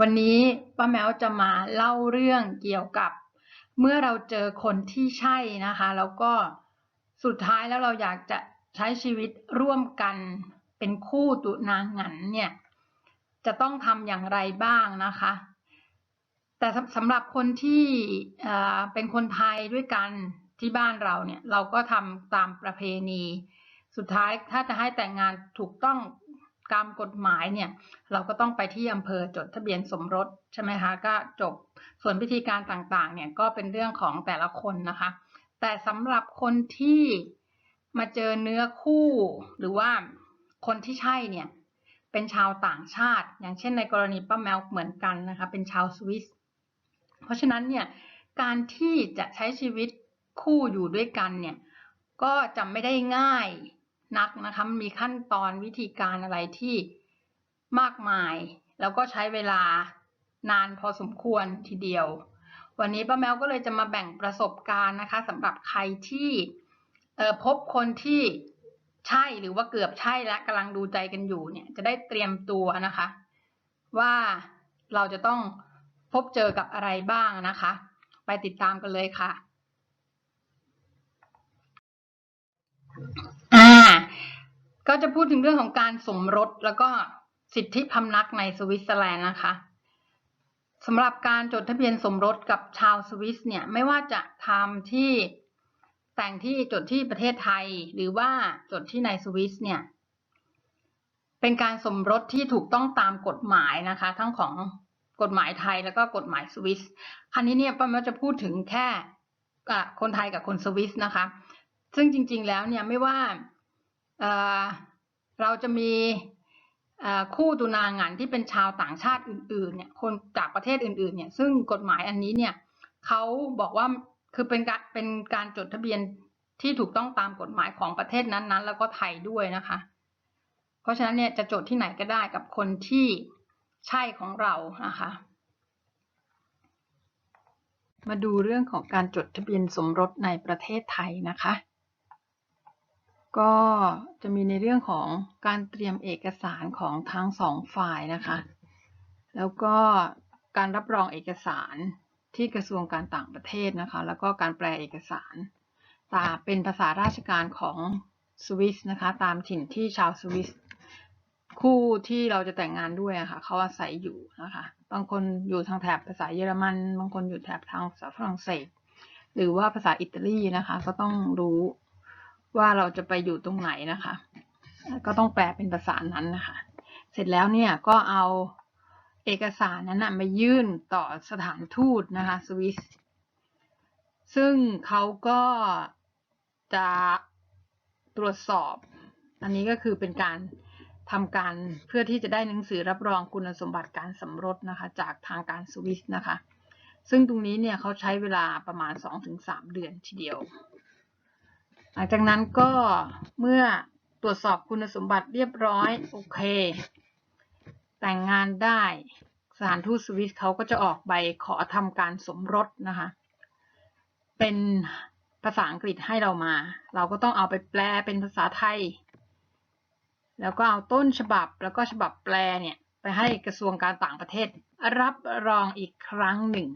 วันนี้ป้าแมวจะมาเล่าเรื่องเกี่ยวกับ เมื่อเราเจอคนที่ใช่นะคะ แล้วก็สุดท้ายแล้วเราอยากจะใช้ชีวิตร่วมกันเป็นคู่ตุนางหงันเนี่ยจะต้องทำอย่างไรบ้างนะคะ แต่สำหรับคนที่เป็นคนไทยด้วยกันที่บ้านเราเนี่ยเราก็ทำตามประเพณี สุดท้ายถ้าจะให้แต่งงานถูกต้อง ตามกฎหมายเนี่ยเราก็ต้องไปที่อำเภอจดทะเบียนสมรสใช่ไหมคะก็จบส่วนพิธีการต่างๆเนี่ยก็เป็นเรื่องของแต่ละคนนะคะ แต่สำหรับคนที่มาเจอเนื้อคู่หรือว่าคนที่ใช่เนี่ยเป็นชาวต่างชาติ อย่างเช่นในกรณีป้าแมวเหมือนกันนะคะเป็นชาวสวิสเพราะฉะนั้นเนี่ยการที่จะใช้ชีวิตคู่อยู่ด้วยกันเนี่ยก็จะไม่ได้ง่าย นักนะคะมันมีขั้นตอนวิธีการอะไรที่มากมาย แล้วก็ใช้เวลานานพอสมควรทีเดียว วันนี้ป้าแมวก็เลยจะมาแบ่งประสบการณ์นะคะสำหรับใครที่เออพบคนที่ใช่หรือว่าเกือบใช่และกำลังดูใจกันอยู่เนี่ยจะได้เตรียมตัวนะคะ ว่าเราจะต้องพบเจอกับอะไรบ้างนะคะ ไปติดตามกันเลยค่ะ อ่า ก็จะพูดถึงเรื่องของการสมรสแล้วก็สิทธิพำนักในสวิตเซอร์แลนด์นะคะสำหรับการจดทะเบียนสมรสกับชาวสวิสเนี่ยไม่ว่าจะทำที่แต่งที่จดที่ประเทศไทย หรือว่าจดที่ในสวิสเนี่ยเป็นการสมรสที่ถูกต้องตามกฎหมายนะคะ ทั้งของกฎหมายไทยแล้วก็กฎหมายสวิสครั้นี้เนี่ยป้าแมวจะพูดถึงแค่คนไทยกับคนสวิสนะคะ ซึ่งจริงๆแล้วเนี่ยไม่ว่า เราจะมีคู่ตุนางานที่เป็นชาวต่างชาติอื่นๆเนี่ยคนจากประเทศอื่นๆเนี่ยซึ่งกฎหมายอันนี้เนี่ยเขาบอกว่าคือเป็นการเป็นการจดทะเบียนที่ถูกต้องตามกฎหมายของประเทศนั้นๆ แล้วก็ไทยด้วยนะคะ เพราะฉะนั้นเนี่ยจะจดที่ไหนก็ได้กับคนที่ใช่ของเรานะคะ มาดูเรื่องของการจดทะเบียนสมรสในประเทศไทยนะคะ ก็จะมีในเรื่องของการเตรียมเอกสารของทั้งสองฝ่ายนะคะ แล้วก็การรับรองเอกสารที่กระทรวงการต่างประเทศนะคะ แล้วก็การแปลเอกสารตามเป็นภาษาราชการของสวิสนะคะ ตามถิ่นที่ชาวสวิสคู่ที่เราจะแต่งงานด้วยะค่ะเขาอาศัยอยู่นะคะ บางคนอยู่ทางแถบภาษาเยอรมัน บางคนอยู่แถบทางภาษาฝรั่งเศส หรือว่าภาษาอิตาลีนะคะ ก็ต้องรู้ ว่าเราจะไปอยู่ตรงไหนนะคะ ก็ต้องแปลเป็นภาษานั้นนะคะ เสร็จแล้วเนี่ยก็เอาเอกสารนั้นนะมายื่นต่อสถานทูตนะคะสวิสซึ่งเขาก็จะตรวจสอบ อันนี้ก็คือเป็นการทำการเพื่อที่จะได้หนังสือรับรองคุณสมบัติการสมรสนะคะ จากทางการสวิสนะคะ ซึ่งตรงนี้เนี่ยเขาใช้เวลาประมาณ 2-3 เดือนทีเดียว หลังจากนั้นก็เมื่อตรวจสอบคุณสมบัติเรียบร้อย โอเค แต่งงานได้สถานทูตสวิสเขาก็จะออกใบขอทำการสมรสนะคะ เป็นภาษาอังกฤษให้เรามา เราก็ต้องเอาไปแปลเป็นภาษาไทย แล้วก็เอาต้นฉบับแล้วก็ฉบับแปลเนี่ย ไปให้กระทรวงการต่างประเทศ รับรองอีกครั้งหนึ่ง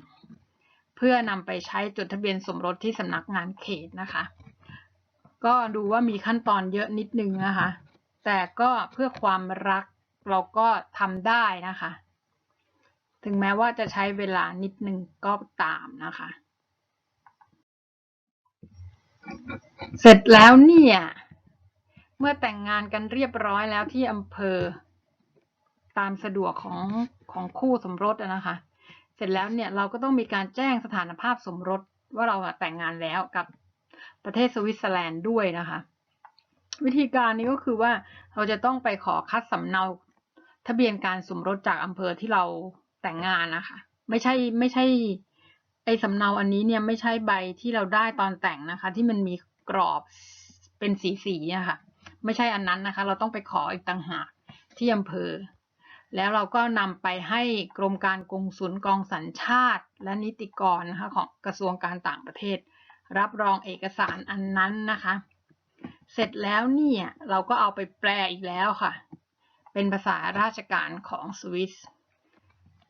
เพื่อนำไปใช้จดทะเบียนสมรสที่สำนักงานเขตนะคะ ก็ดูว่ามีขั้นตอนเยอะนิดนึงนะคะ แต่ก็เพื่อความรักเราก็ทำได้นะคะ ถึงแม้ว่าจะใช้เวลานิดนึงก็ตามนะคะ เสร็จแล้วเนี่ย เมื่อแต่งงานกันเรียบร้อยแล้วที่อำเภอ ตามสะดวกของของคู่สมรสอะนะคะ เสร็จแล้วเนี่ยเราก็ต้องมีการแจ้งสถานภาพสมรสว่าเราอะแต่งงานแล้วกับ ประเทศสวิตเซอร์แลนด์ด้วยนะคะ วิธีการนี้ก็คือว่าเราจะต้องไปขอคัดสำเนาทะเบียนการสมรสจากอำเภอที่เราแต่งงานนะคะ ไม่ใช่ไม่ใช่ไอสำเนาอันนี้เนี่ยไม่ใช่ใบที่เราได้ตอนแต่งนะคะ ที่มันมีกรอบเป็นสีสีอะค่ะ ไม่ใช่อันนั้นนะคะ เราต้องไปขออีกต่างหากที่อำเภอ แล้วเราก็นำไปให้กรมการกงสุลกองสัญชาติ และนิติกรนะคะของกระทรวงการต่างประเทศ รับรองเอกสารอันนั้นนะคะ เสร็จแล้วเนี่ยเราก็เอาไปแปลอีกแล้วค่ะ เป็นภาษาราชการของสวิส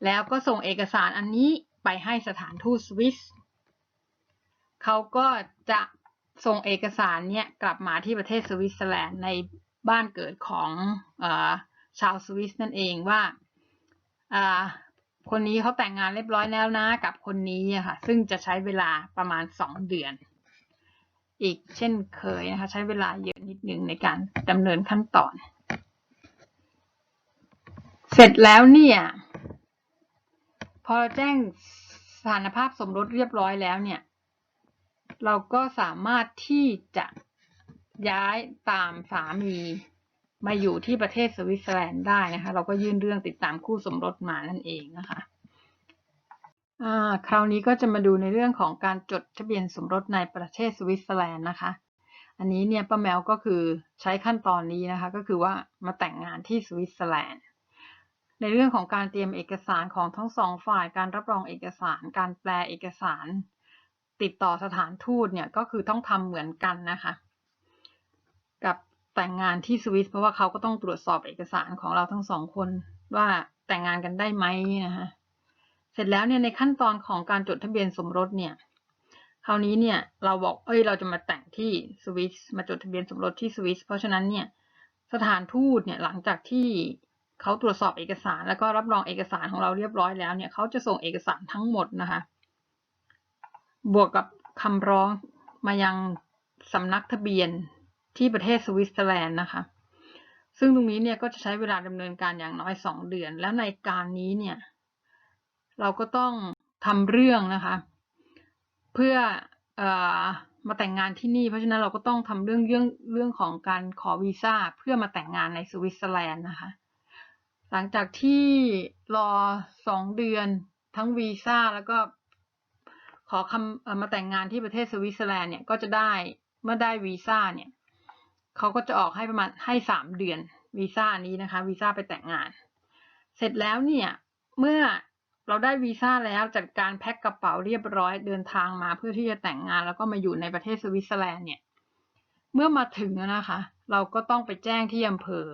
แล้วก็ส่งเอกสารอันนี้ไปให้สถานทูตสวิสเขาก็จะส่งเอกสารเนี่ยกลับมาที่ประเทศสวิตเซอร์แลนด์ในบ้านเกิดของอชาวสวิสนั่นเองว่า คนนี้เขาแต่งงานเรียบร้อยแล้วนะกับคนนี้ค่ะ ซึ่งจะใช้เวลาประมาณสองเดือน อีกเช่นเคยนะคะ ใช้เวลาเยอะนิดนึงในการดำเนินขั้นตอน เสร็จแล้วเนี่ย พอแจ้งสถานภาพสมรสเรียบร้อยแล้วเนี่ย เราก็สามารถที่จะย้ายตามสามี มาอยู่ที่ประเทศสวิตเซอร์แลนด์ได้นะคะ เราก็ยื่นเรื่องติดตามคู่สมรสมานั่นเองนะคะอ่าคราวนี้ก็จะมาดูในเรื่องของการจดทะเบียนสมรสในประเทศสวิตเซอร์แลนด์นะคะ อันนี้เนี่ยป้าแมวก็คือใช้ขั้นตอนนี้นะคะ ก็คือว่ามาแต่งงานที่สวิตเซอร์แลนด์ ในเรื่องของการเตรียมเอกสารของทั้งสองฝ่ายการรับรองเอกสาร การแปลเอกสาร ติดต่อสถานทูตเนี่ยก็คือต้องทำเหมือนกันนะคะ กับ แต่งงานที่สวิสเพราะว่าเขาก็ต้องตรวจสอบเอกสารของเราทั้งสองคนว่าแต่งงานกันได้ไหมนะคะเสร็จแล้วเนี่ยในขั้นตอนของการจดทะเบียนสมรสเนี่ยคราวนี้เนี่ยเราบอกเอ้ยเราจะมาแต่งที่สวิสมาจดทะเบียนสมรสที่สวิสเพราะฉะนั้นเนี่ยสถานทูตเนี่ยหลังจากที่เขาตรวจสอบเอกสาร แล้วก็รับรองเอกสารของเราเรียบร้อยแล้วเนี่ยเขาจะส่งเอกสารทั้งหมดนะคะบวกกับคำร้องมายังสำนักทะเบียน ที่ประเทศสวิตเซอร์แลนด์นะคะ ซึ่งตรงนี้เนี่ยก็จะใช้เวลาดำเนินการอย่างน้อยสองเดือน แล้วในการนี้เนี่ยเราก็ต้องทำเรื่องนะคะ เพื่อออมาแต่งงานที่นี่ เพราะฉะนั้นเราก็ต้องทำเรื่องเรื่องเรื่องของการขอวีซ่าเพื่อมาแต่งงานในสวิตเซอร์แลนด์นะคะ หลังจากที่รอสองเดือนทั้งวีซ่าแล้วก็ขอคำมาแต่งงานที่ประเทศสวิตเซอร์แลนด์เนี่ยก็จะได้เมื่อได้วีซ่าเนี่ย เขาก็จะออกให้ประมาณให้สามเดือนวีซ่านี้นะคะวีซ่าไปแต่งงาน เสร็จแล้วเนี่ยเมื่อเราได้วีซ่าแล้วจัดการแพ็คกระเป๋าเรียบร้อยเดินทางมาเพื่อที่จะแต่งงาน แล้วก็มาอยู่ในประเทศสวิตเซอร์แลนด์เนี่ยเมื่อมาถึงนะคะ เราก็ต้องไปแจ้งที่อำเภอ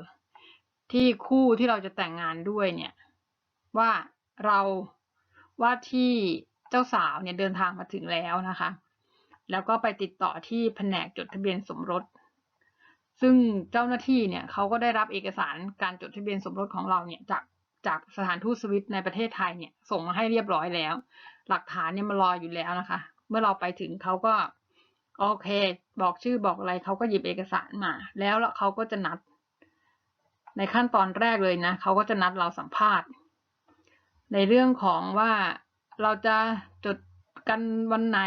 ที่คู่ที่เราจะแต่งงานด้วยเนี่ยว่าเราว่าที่เจ้าสาวเนี่ยเดินทางมาถึงแล้วนะคะ แล้วก็ไปติดต่อที่แผนกจดทะเบียนสมรส ซึ่งเจ้าหน้าที่เนี่ยเขาก็ได้รับเอกสารการจดทะเบียนสมรสของเราเนี่ยจากจากสถานทูตสวิตในประเทศไทยเนี่ยส่งมาให้เรียบร้อยแล้ว หลักฐานเนี่ยมารออยู่แล้วนะคะ เมื่อเราไปถึงเขาก็โอเค บอกชื่อบอกอะไรเขาก็หยิบเอกสารมา แล้วเขาก็จะนัด ในขั้นตอนแรกเลยนะเขาก็จะนัดเราสัมภาษณ์ ในเรื่องของว่าเราจะจดกันวันไหน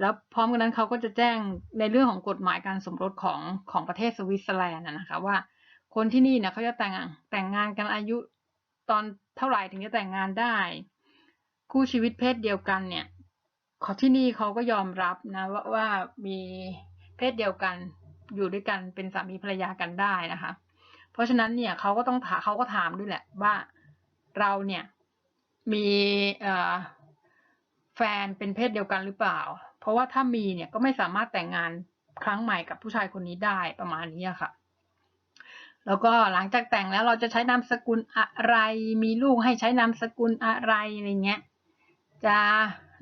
แล้วพร้อมกันนั้นเขาก็จะแจ้งในเรื่องของกฎหมายการสมรสของของประเทศสวิตเซอร์แลนด์นะคะว่า คนที่นี่เนี่ยเขาจะแต่งแต่งงานกันอายุตอนเท่าไหร่ถึงจะแต่งงานได้ คู่ชีวิตเพศเดียวกันเนี่ยขาที่นี่เขาก็ยอมรับนะว่าว่ามีเพศเดียวกันอยู่ด้วยกันเป็นสามีภรรยากันได้นะคะ เพราะฉะนั้นเนี่ยเขาก็ต้องถามเขาก็ถามด้วยแหละว่าเราเนี่ยมีแฟนเป็นเพศเดียวกันหรือเปล่า เพราะว่าถ้ามีเนี่ยก็ไม่สามารถแต่งงานครั้งใหม่กับผู้ชายคนนี้ได้ประมาณนี้ค่ะ แล้วก็หลังจากแต่งแล้วเราจะใช้นามสกุลอะไร มีลูกให้ใช้นามสกุลอะไรอะไรเงี้ย จะ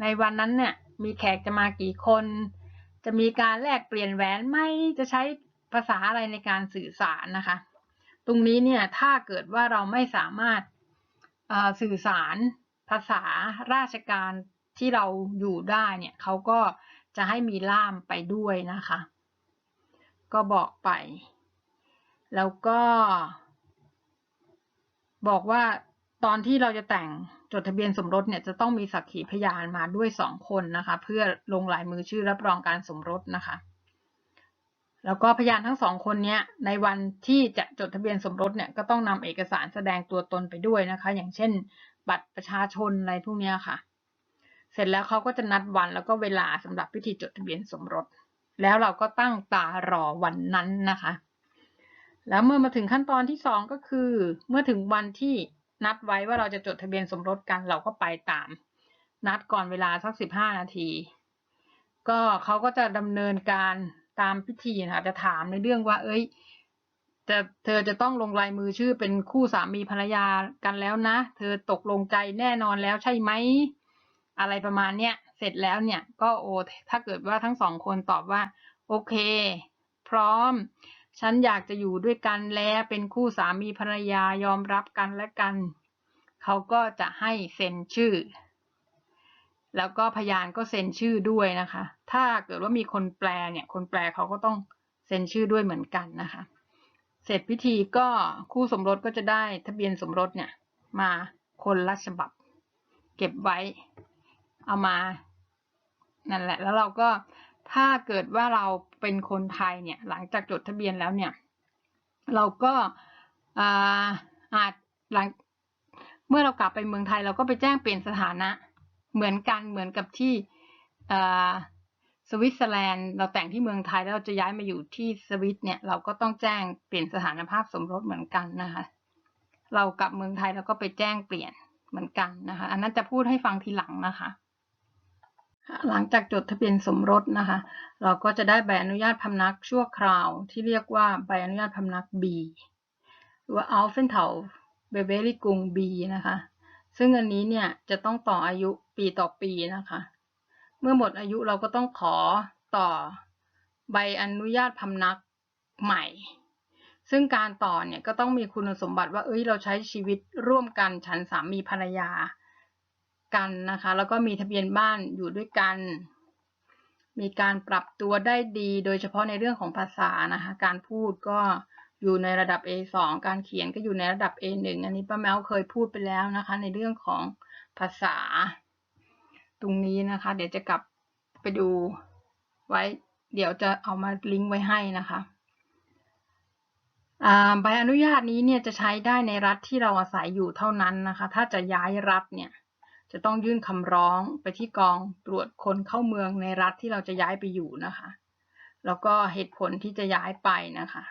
ในวันนั้นเนี่ยมีแขกจะมากี่คน จะมีการแลกเปลี่ยนแหวนไหมจะใช้ภาษาอะไรในการสื่อสารนะคะ ตรงนี้เนี่ยถ้าเกิดว่าเราไม่สามารถสื่อสารภาษาราชการ ที่เราอยู่ได้เนี่ยเขาก็จะให้มีล่ามไปด้วยนะคะ ก็บอกไป แล้วก็ บอกว่าตอนที่เราจะแต่งจดทะเบียนสมรสเนี่ยจะต้องมีสักขีพยานมาด้วยสองคนนะคะ เพื่อลงลายมือชื่อรับรองการสมรสนะคะ แล้วก็พยานทั้งสองคนเนี้ยในวันที่จะจดทะเบียนสมรสเนี่ยก็ต้องนำเอกสารแสดงตัวตนไปด้วยนะคะ อย่างเช่น บัตรประชาชนอะไรพวกนี้ค่ะ เสร็จแล้วเขาก็จะนัดวันแล้วก็เวลาสำหรับพิธีจดทะเบียนสมรส แล้วเราก็ตั้งตารอวันนั้นนะคะ แล้วเมื่อมาถึงขั้นตอนที่สองก็คือ เมื่อถึงวันที่นัดไว้ว่าเราจะจดทะเบียนสมรสกันเราก็ไปตาม นัดก่อนเวลาสักสิบห้านาที ก็เขาก็จะดำเนินการตามพิธีนะคะจะถามในเรื่องว่า เอ้ยจะเธอจะต้องลงลายมือชื่อเป็นคู่สามีภรรยากันแล้วนะ เธอตกลงใจแน่นอนแล้วใช่ไหม อะไรประมาณเนี้ยเสร็จแล้วเนี่ยก็โอถ้าเกิดว่าทั้งสองคนตอบว่า โอเค พร้อม ฉันอยากจะอยู่ด้วยกันแล้วเป็นคู่สามีภรรยายอมรับกันและกัน เขาก็จะให้เซ็นชื่อ แล้วก็พยานก็เซ็นชื่อด้วยนะคะ ถ้าเกิดว่ามีคนแปลเนี่ยคนแปลเขาก็ต้องเซ็นชื่อด้วยเหมือนกันนะคะเสร็จพิธีก็คู่สมรสก็จะได้ทะเบียนสมรสเนี่ย มาคนละฉบับ เก็บไว้ เอามา นั่นแหละ แล้วเราก็ถ้าเกิดว่าเราเป็นคนไทยเนี่ย หลังจากจดทะเบียนแล้วเนี่ย เราก็อาจหลังเมื่อเรากลับไปเมืองไทย เราก็ไปแจ้งเปลี่ยนสถานะ เหมือนกันเหมือนกับที่สวิตเซอร์แลนด์เราแต่งที่เมืองไทยแล้วเราจะย้ายมาอยู่ที่สวิตเนี่ยเราก็ต้องแจ้งเปลี่ยนสถานภาพสมรสเหมือนกันนะคะ เรากลับเมืองไทยเราก็ไปแจ้งเปลี่ยนเหมือนกันนะคะ อันนั้นจะพูดให้ฟังทีหลังนะคะ หลังจากจดทะเบียนสมรสนะคะ เราก็จะได้ใบอนุญาตพำนักชั่วคราว ที่เรียกว่าใบอนุญาตพำนัก B หรือว่า Aufenthalt b e w e r i g u n g B นะคะ ซึ่งอันนี้เนี่ยจะต้องต่ออายุปีต่อปีนะคะ เมื่อหมดอายุเราก็ต้องขอต่อใบอนุญาตพำนักใหม่ ซึ่งการต่อเนี่ยก็ต้องมีคุณสมบัติว่า เอ้ย เราใช้ชีวิตร่วมกันฉันสามีภรรยา กันนะคะ แล้วก็มีทะเบียนบ้านอยู่ด้วยกัน มีการปรับตัวได้ดี โดยเฉพาะในเรื่องของภาษานะคะ การพูดก็อยู่ในระดับ A2 การเขียนก็อยู่ในระดับ A1 อันนี้ป้าแมวเคยพูดไปแล้วนะคะ ในเรื่องของภาษา ตรงนี้นะคะ เดี๋ยวจะกลับไปดูไว้ เดี๋ยวจะเอามาลิงก์ไว้ให้นะคะใบอนุญาตนี้เนี่ยจะใช้ได้ในรัฐที่เราอาศัยอยู่เท่านั้นนะคะ ถ้าจะย้ายรัฐเนี่ย จะต้องยื่นคำร้องไปที่กองตรวจคนเข้าเมืองในรัฐที่เราจะย้ายไปอยู่นะคะ แล้วก็เหตุผลที่จะย้ายไปนะคะ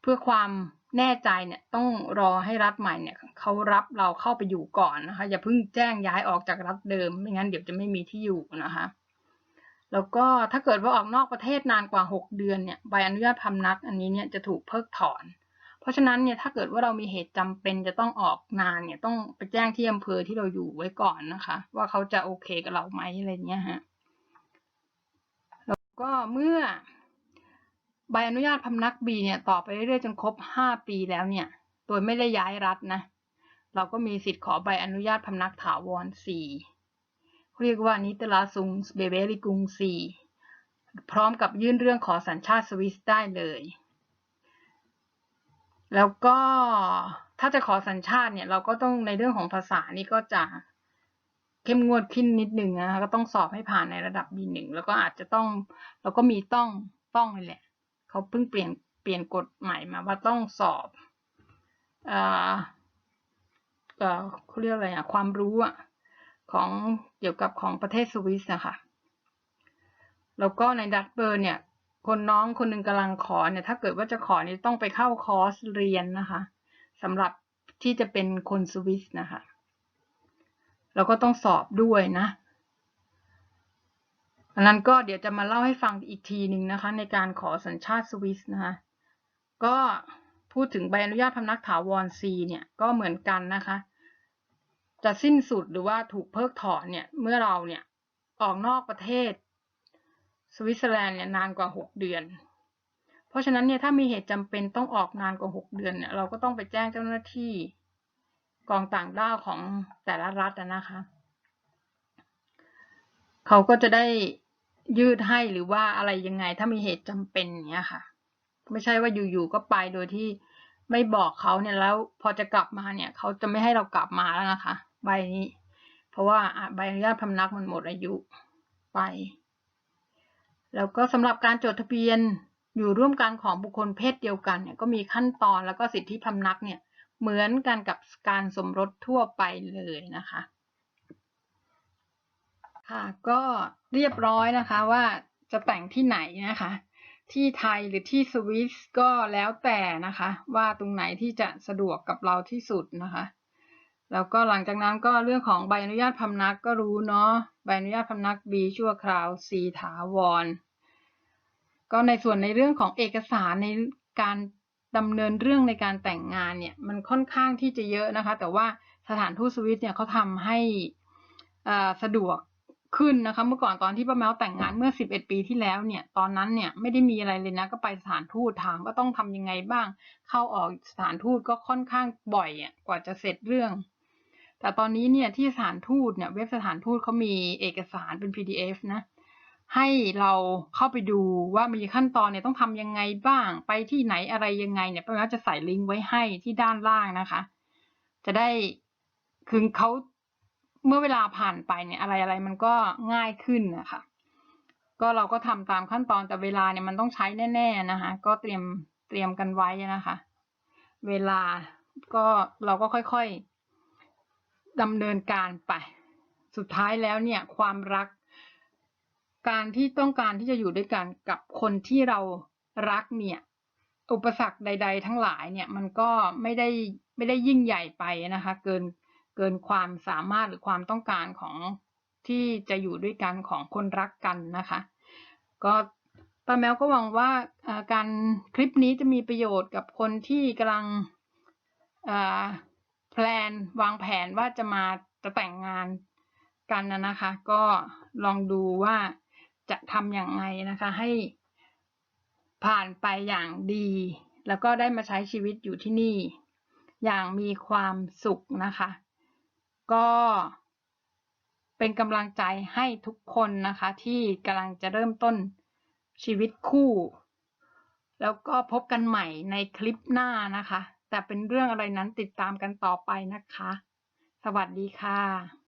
เพื่อความแน่ใจเนี่ยต้องรอให้รัฐใหม่เนี่ยเขารับเราเข้าไปอยู่ก่อนนะคะ อย่าเพิ่งแจ้งย้ายออกจากรัฐเดิม ไม่งั้นเดี๋ยวจะไม่มีที่อยู่นะคะ แล้วก็ถ้าเกิดว่าออกนอกประเทศนานกว่า 6 เดือนเนี่ยใบอนุญาตพำนักอันนี้เนี่ยจะถูกเพิกถอน เพราะฉะนั้นเนี่ยถ้าเกิดว่าเรามีเหตุจำเป็นจะต้องออกนานเนี่ยต้องไปแจ้งที่อำเภอที่เราอยู่ไว้ก่อนนะคะ ว่าเขาจะโอเคกับเราไหมอะไรเงี้ยฮะแล้วก็เมื่อใบอนุญาตพำนักบีเนี่ยต่อไปเรื่อยๆจนครบ 5 ปีแล้วเนี่ย โดยไม่ได้ย้ายรัฐนะ เราก็มีสิทธิ์ขอใบอนุญาตพำนักถาวร 4 เรียกว่านิตลาซุงเบเบริกุง 4 พร้อมกับยื่นเรื่องขอสัญชาติสวิสได้เลย แล้วก็ถ้าจะขอสัญชาติเนี่ย เราก็ต้องในเรื่องของภาษานี่ก็จะเข้มงวดขึ้นนิดนึงนะคะก็ต้องสอบให้ผ่านในระดับ B1 แล้วก็อาจจะต้องแล้วก็มีต้องต้องเลยแหละเขาเพิ่งเปลี่ยนเปลี่ยนกฎใหม่มาว่าต้องสอบเอ่าเอ่อเขาเรียกอะไรอะความรู้อะของเกี่ยวกับของประเทศสวิสอะค่ะแล้วก็ในดัตเบอร์เนี่ย คนน้องคนหนึ่งกำลังขอเนี่ยถ้าเกิดว่าจะขอเนี่ยต้องไปเข้าคอร์สเรียนนะคะสำหรับที่จะเป็นคนสวิสนะคะแล้วก็ต้องสอบด้วยนะอันนั้นก็เดี๋ยวจะมาเล่าให้ฟังอีกทีหนึ่งนะคะ ในการขอสัญชาติสวิสนะคะก็พูดถึงใบอนุญาตพำนักถาวร C เนี่ยก็เหมือนกันนะคะ จะสิ้นสุดหรือว่าถูกเพิกถอนเนี่ยเมื่อเราเนี่ยออกนอกประเทศ สวิตเซอร์แลนด์เนี่ยนานกว่า 6 เดือน เพราะฉะนั้นเนี่ยถ้ามีเหตุจำเป็นต้องออกนานกว่า 6 เดือนเนี่ยเราก็ต้องไปแจ้งเจ้าหน้าที่กองต่างด้าวของแต่ละรัฐนะคะเขาก็จะได้ยืดให้หรือว่าอะไรยังไง ถ้ามีเหตุจำเป็นเงี้ยค่ะ ไม่ใช่ว่าอยู่ๆก็ไปโดยที่ไม่บอกเขาเนี่ยแล้วพอจะกลับมาเนี่ยเขาจะไม่ให้เรากลับมาแล้วนะคะ ใบนี้ เพราะว่าใบอนุญาตพำนักมันหมดอายุไป แล้วก็สำหรับการจดทะเบียนอยู่ร่วมกันของบุคคลเพศเดียวกันเนี่ยก็มีขั้นตอนแล้วก็สิทธิพำนักเนี่ยเหมือนกันกับการสมรสทั่วไปเลยนะคะค่ะก็เรียบร้อยนะคะว่าจะแต่งที่ไหนนะคะ ที่ไทยหรือที่สวิสก็แล้วแต่นะคะ ว่าตรงไหนที่จะสะดวกกับเราที่สุดนะคะ แล้วก็หลังจากนั้นก็เรื่องของใบอนุญาตพำนักก็รู้เนาะใบอนุญาตพำนัก B ชั่วคราว C ถาวร ก็ในส่วนในเรื่องของเอกสารในการดำเนินเรื่องในการแต่งงานเนี่ยมันค่อนข้างที่จะเยอะนะคะ แต่ว่าสถานทูตสวิตเนี่ยเขาทำให้สะดวกขึ้นนะคะเมื่อก่อนตอนที่ป้าแมวแต่งงานเมื่อ 11 ปีที่แล้วเนี่ยตอนนั้นเนี่ยไม่ได้มีอะไรเลยนะก็ไปสถานทูตถามว่าต้องทำยังไงบ้าง เข้าออกสถานทูตก็ค่อนข้างบ่อยอะกว่าจะเสร็จเรื่อง แต่ตอนนี้เนี่ยที่สถานทูตเนี่ยเว็บสถานทูตเขามีเอกสารเป็น PDF นะให้เราเข้าไปดูว่ามีขั้นตอนเนี่ยต้องทำยังไงบ้างไปที่ไหนอะไรยังไงเนี่ยป้าแมวจะใส่ลิงก์ไว้ให้ที่ด้านล่างนะคะ จะได้คือเขาเมื่อเวลาผ่านไปเนี่ยอะไรอะไรมันก็ง่ายขึ้นนะคะก็เราก็ทำตามขั้นตอนแต่เวลาเนี่ยมันต้องใช้แน่ๆนะคะ ก็เตรียมเตรียมกันไว้นะคะ เวลาก็เราก็ค่อยๆ ดำเนินการไป สุดท้ายแล้วเนี่ยความรัก การที่ต้องการที่จะอยู่ด้วยกันกับคนที่เรารักเนี่ย อุปสรรคใด ๆ ทั้งหลายเนี่ยมันก็ไม่ได้ไม่ได้ยิ่งใหญ่ไปนะคะ เกินเกินความสามารถหรือความต้องการของที่จะอยู่ด้วยกันของคนรักกันนะคะ ก็ป้าแมวก็หวังว่าการคลิปนี้จะมีประโยชน์กับคนที่กำลังอ่า แพลนวางแผนว่าจะมาจะแต่งงานกันนะนะคะ ก็ลองดูว่าจะทำอย่างไรนะคะ ให้ผ่านไปอย่างดี แล้วก็ได้มาใช้ชีวิตอยู่ที่นี่ อย่างมีความสุขนะคะ ก็เป็นกำลังใจให้ทุกคนนะคะ ที่กำลังจะเริ่มต้นชีวิตคู่ แล้วก็พบกันใหม่ในคลิปหน้านะคะ แต่เป็นเรื่องอะไรนั้นติดตามกันต่อไปนะคะ สวัสดีค่ะ